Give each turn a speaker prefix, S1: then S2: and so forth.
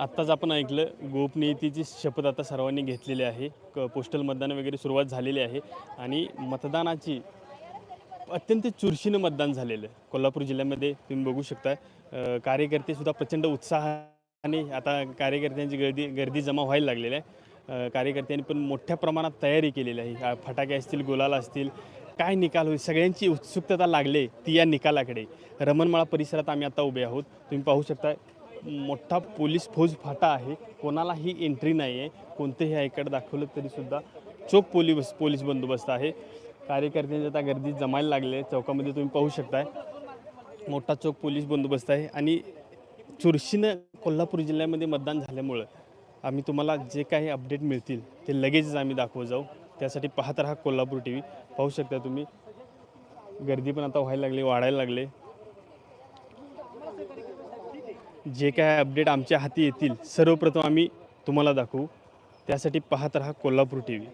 S1: आत्ताच आपण ऐकलं गोपनीयतेची शपथ आता सर्वांनी घेतलेली आहे. क पोस्टल मतदान वगैरे सुरुवात झालेली आहे आणि मतदानाची अत्यंत चुरशीनं मतदान झालेलं आहे. कोल्हापूर जिल्ह्यामध्ये तुम्ही बघू शकता कार्यकर्तेसुद्धा प्रचंड उत्साहाने आता कार्यकर्त्यांची गर्दी गर्दी जमा व्हायला लागलेली आहे. कार्यकर्त्यांनी पण मोठ्या प्रमाणात तयारी केलेली आहे. फटाके असतील गुलाल असतील काय निकाल होईल सगळ्यांची उत्सुकता लागले ती या निकालाकडे. रमणमाळा परिसरात आम्ही आता उभे आहोत. तुम्ही पाहू शकता मोठा पोलीस फौज फाटा आहे. कोणालाही एंट्री नाही आहे कोणतेही आयकार्ड दाखवलं तरीसुद्धा चोख पोलीस पोलीस बंदोबस्त आहे. कार्यकर्त्यांची आता गर्दी जमायला लागले आहे. चौकामध्ये तुम्ही पाहू शकताय. मोठा चोख पोलीस बंदोबस्त आहे. आणि चुरशीनं कोल्हापूर जिल्ह्यामध्ये मतदान झाल्यामुळं आम्ही तुम्हाला जे काही अपडेट मिळतील ते लगेचच आम्ही दाखवत जाऊ. त्यासाठी पाहत राहा कोल्हापूर टी व्ही पाहू शकता तुम्ही. गर्दी पण आता व्हायला लागली वाढायला लागले. जे काय अपडेट आमच्या हाती येतील सर्वप्रथम आम्ही तुम्हाला दाखवू. त्यासाठी पाहत राहा कोल्हापूर टी व्ही